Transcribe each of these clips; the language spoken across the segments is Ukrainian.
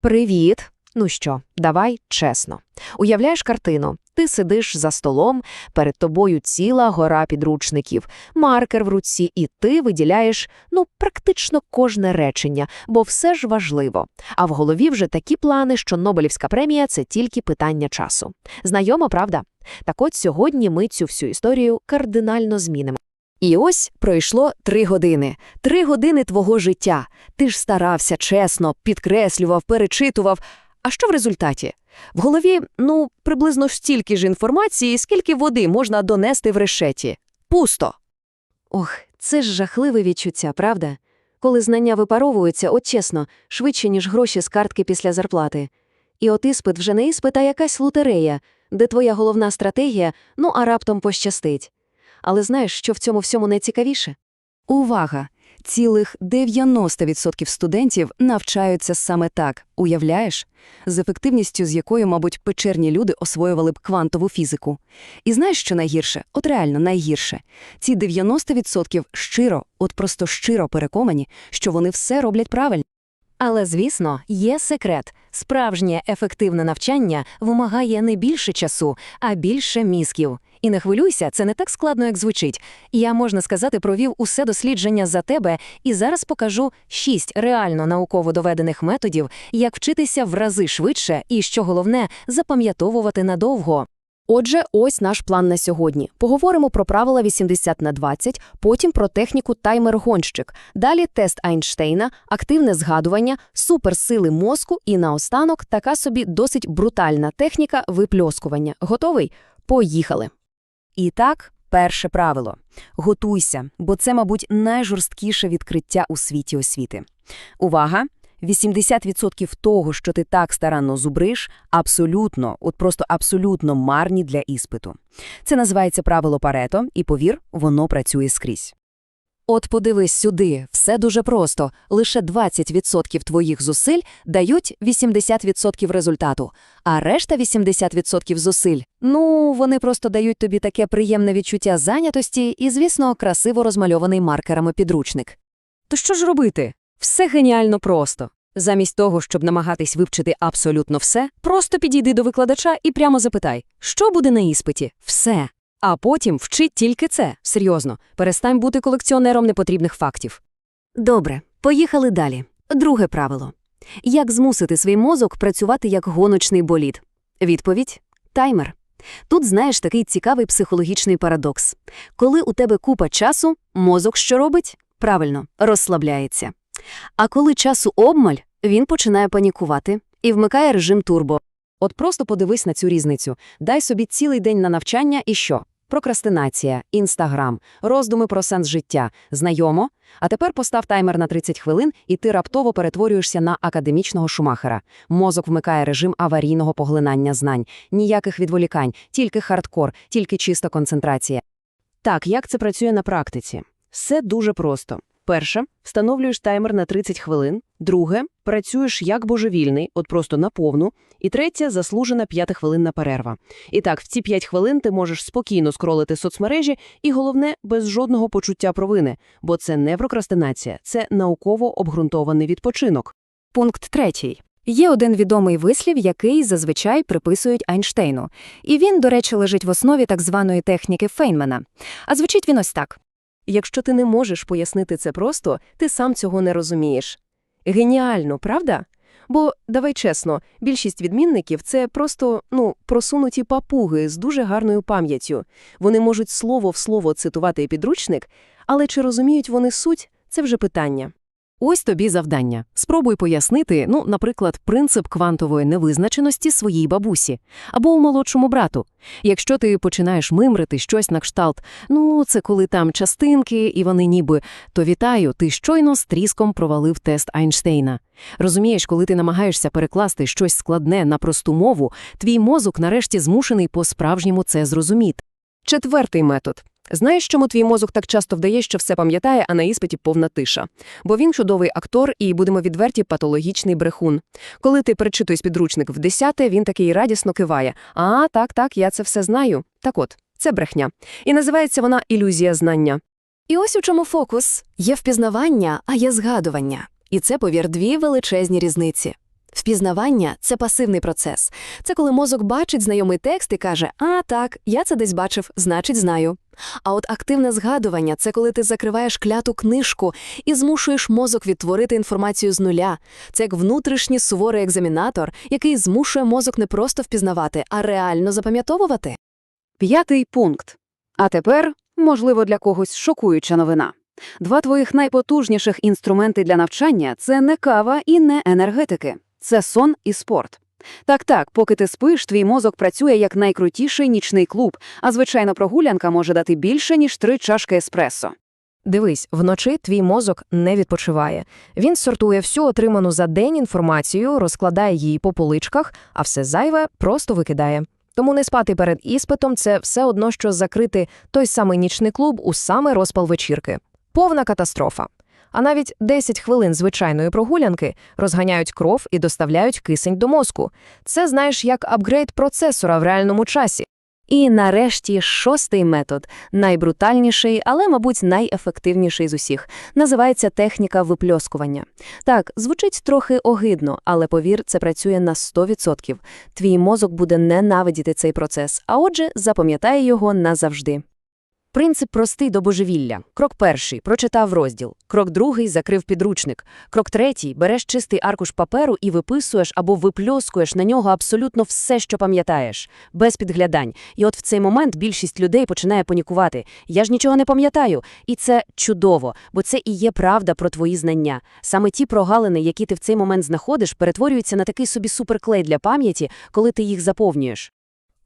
Привіт! Ну що, давай чесно. Уявляєш картину. Ти сидиш за столом, перед тобою ціла гора підручників, маркер в руці, і ти виділяєш, ну, практично кожне речення, бо все ж важливо. А в голові вже такі плани, що Нобелівська премія – це тільки питання часу. Знайомо, правда? Так от сьогодні ми цю всю історію кардинально змінимо. І ось пройшло три години. Три години твого життя. Ти ж старався чесно, підкреслював, перечитував. А що в результаті? В голові, ну, приблизно стільки ж інформації, скільки води можна донести в решеті. Пусто. Ох, це ж жахливе відчуття, правда? Коли знання випаровуються, от чесно, швидше, ніж гроші з картки після зарплати. І от іспит вже не іспит, а якась лотерея, де твоя головна стратегія, ну а раптом пощастить. Але знаєш, що в цьому всьому найцікавіше? Увага! Цілих 90% студентів навчаються саме так, уявляєш? З ефективністю, з якою, мабуть, печерні люди освоювали б квантову фізику. І знаєш, що найгірше? От реально найгірше. Ці 90% щиро, от просто щиро переконані, що вони все роблять правильно. Але, звісно, є секрет. Справжнє ефективне навчання вимагає не більше часу, а більше мізків. І не хвилюйся, це не так складно, як звучить. Я, можна сказати, провів усе дослідження за тебе і зараз покажу шість реально науково доведених методів, як вчитися в рази швидше і, що головне, запам'ятовувати надовго. Отже, ось наш план на сьогодні. Поговоримо про правила 80 на 20, потім про техніку таймер-гонщик, далі тест Айнштейна, активне згадування, суперсили мозку і наостанок така собі досить брутальна техніка випльоскування. Готовий? Поїхали! І так, перше правило – готуйся, бо це, мабуть, найжорсткіше відкриття у світі освіти. Увага! 80% того, що ти так старанно зубриш, абсолютно, от просто абсолютно марні для іспиту. Це називається правило Парето, і, повір, воно працює скрізь. От подивись сюди, все дуже просто. Лише 20% твоїх зусиль дають 80% результату, а решта 80% зусиль, ну, вони просто дають тобі таке приємне відчуття зайнятості і, звісно, красиво розмальований маркерами підручник. То що ж робити? Все геніально просто. Замість того, щоб намагатись вивчити абсолютно все, просто підійди до викладача і прямо запитай, що буде на іспиті? Все. А потім вчи тільки це. Серйозно, перестань бути колекціонером непотрібних фактів. Добре, поїхали далі. Друге правило. Як змусити свій мозок працювати як гоночний болід? Відповідь – таймер. Тут, знаєш, такий цікавий психологічний парадокс. Коли у тебе купа часу, мозок що робить? Правильно, розслабляється. А коли часу обмаль, він починає панікувати і вмикає режим турбо. От просто подивись на цю різницю. Дай собі цілий день на навчання і що? Прокрастинація, інстаграм, роздуми про сенс життя. Знайомо? А тепер постав таймер на 30 хвилин, і ти раптово перетворюєшся на академічного шумахера. Мозок вмикає режим аварійного поглинання знань. Ніяких відволікань, тільки хардкор, тільки чиста концентрація. Так, як це працює на практиці? Все дуже просто. Перше, встановлюєш таймер на 30 хвилин. Друге, працюєш як божевільний, от просто на повну. І третє, заслужена 5-хвилинна перерва. І так, в ці 5 хвилин ти можеш спокійно скролити соцмережі і, головне, без жодного почуття провини, бо це не прокрастинація, це науково обґрунтований відпочинок. Пункт третій. Є один відомий вислів, який зазвичай приписують Айнштейну. І він, до речі, лежить в основі так званої техніки Фейнмана. А звучить він ось так. Якщо ти не можеш пояснити це просто, ти сам цього не розумієш. Геніально, правда? Бо, давай чесно, більшість відмінників – це просто, ну, просунуті папуги з дуже гарною пам'яттю. Вони можуть слово в слово цитувати підручник, але чи розуміють вони суть – це вже питання. Ось тобі завдання. Спробуй пояснити, ну, наприклад, принцип квантової невизначеності своїй бабусі або у молодшому брату. Якщо ти починаєш мимрити щось на кшталт, ну, це коли там частинки і вони ніби, то вітаю, ти щойно з тріском провалив тест Айнштейна. Розумієш, коли ти намагаєшся перекласти щось складне на просту мову, твій мозок нарешті змушений по-справжньому це зрозуміти. Четвертий метод. Знаєш, чому твій мозок так часто вдає, що все пам'ятає, а на іспиті повна тиша? Бо він чудовий актор і, будемо відверті, патологічний брехун. Коли ти перечитуєш підручник в десяте, він такий радісно киває. А, так, так, я це все знаю. Так от, це брехня. І називається вона ілюзія знання. І ось у чому фокус. Є впізнавання, а є згадування. І це, повір, дві величезні різниці. Впізнавання це пасивний процес. Це коли мозок бачить знайомий текст і каже: А, так, я це десь бачив, значить, знаю. А от активне згадування це коли ти закриваєш кляту книжку і змушуєш мозок відтворити інформацію з нуля. Це як внутрішній суворий екзамінатор, який змушує мозок не просто впізнавати, а реально запам'ятовувати. П'ятий пункт. А тепер, можливо, для когось шокуюча новина. Два твоїх найпотужніших інструменти для навчання – це не кава і не енергетики. Це сон і спорт. Так-так, поки ти спиш, твій мозок працює як найкрутіший нічний клуб, а звичайна прогулянка може дати більше, ніж три чашки еспресо. Дивись, вночі твій мозок не відпочиває. Він сортує всю отриману за день інформацію, розкладає її по поличках, а все зайве просто викидає. Тому не спати перед іспитом це все одно, що закрити той самий нічний клуб у саме розпал вечірки. Повна катастрофа. А навіть 10 хвилин звичайної прогулянки розганяють кров і доставляють кисень до мозку. Це, знаєш, як апгрейд процесора в реальному часі. І нарешті шостий метод, найбрутальніший, але, мабуть, найефективніший з усіх, називається техніка випльоскування. Так, звучить трохи огидно, але повір, це працює на 100%. Твій мозок буде ненавидіти цей процес, а отже, запам'ятає його назавжди. Принцип простий до божевілля. Крок перший – прочитав розділ. Крок другий – закрив підручник. Крок третій – береш чистий аркуш паперу і виписуєш або випльоскуєш на нього абсолютно все, що пам'ятаєш, без підглядань. І от в цей момент більшість людей починає панікувати. Я ж нічого не пам'ятаю. І це чудово, бо це і є правда про твої знання. Саме ті прогалини, які ти в цей момент знаходиш, перетворюються на такий собі суперклей для пам'яті, коли ти їх заповнюєш.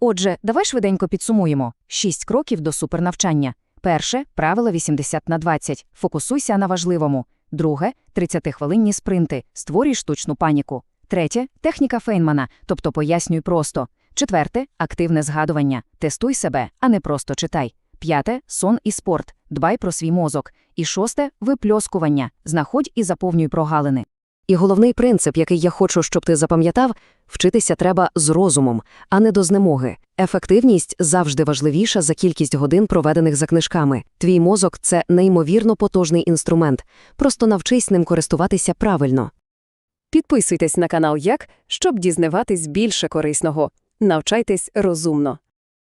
Отже, давай швиденько підсумуємо. Шість кроків до супернавчання. Перше – правило 80 на 20. Фокусуйся на важливому. Друге – 30-хвилинні спринти. Створюй штучну паніку. Третє – техніка Фейнмана, тобто пояснюй просто. Четверте – активне згадування. Тестуй себе, а не просто читай. П'яте – сон і спорт. Дбай про свій мозок. І шосте – випльоскування. Знаходь і заповнюй прогалини. І головний принцип, який я хочу, щоб ти запам'ятав, вчитися треба з розумом, а не до знемоги. Ефективність завжди важливіша за кількість годин, проведених за книжками. Твій мозок – це неймовірно потужний інструмент. Просто навчись ним користуватися правильно. Підписуйтесь на канал Як, щоб дізнаватись більше корисного. Навчайтесь розумно.